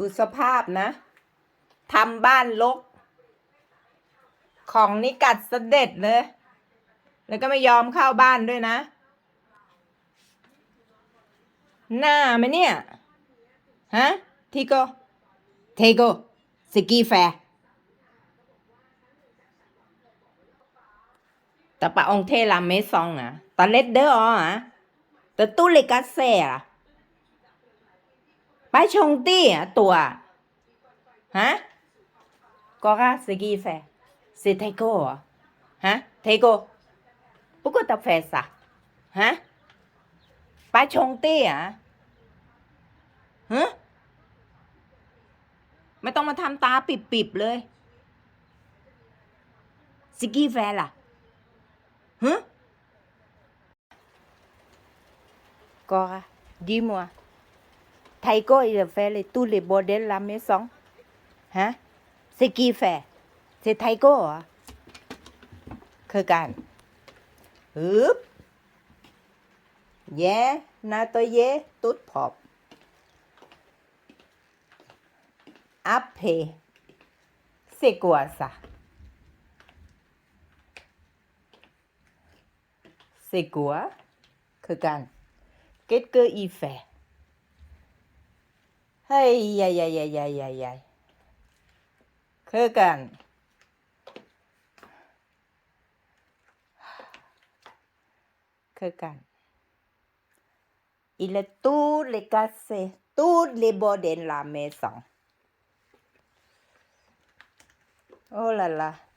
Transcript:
ดูสภาพนะทำบ้านลก ของนี่กัดเสด็จเลย แล้วก็ไม่ยอมเข้าบ้านด้วยนะ หน้าไหมเนี่ย ฮะ ทีโก เทโก สกีแฟร์แต่ปะองเทลาเมซองอะตาเล็ดเด้ออะแต่ตู้เลกัสเซ่อะ ไปชงตี้อะตัวฮะก็ก็สกีแฟร์เทโกอะฮะเทโกปุกก็ตาแฟสะฮะไปชงตี้อะฮะไม่ต้องมาทำตาปิบๆเลยสกี้แฟล่ะฮะก็ดีมัว dis moi Taïko il fait les, tous les bordels la maison hein c'est qui fait c'est Taïko เหรอคือกันฮึบเย่นาตัว เย่ตุ๊ดพอบ Après, c'est quoi ça? C'est quoi? Que quand? Qu'est-ce qu'il fait? Aïe, aïe, aïe, aïe, aïe, aïe, aïe. Que quand? Que quand? Il a tous les cassés, tous les bords de la maison. Oh là là.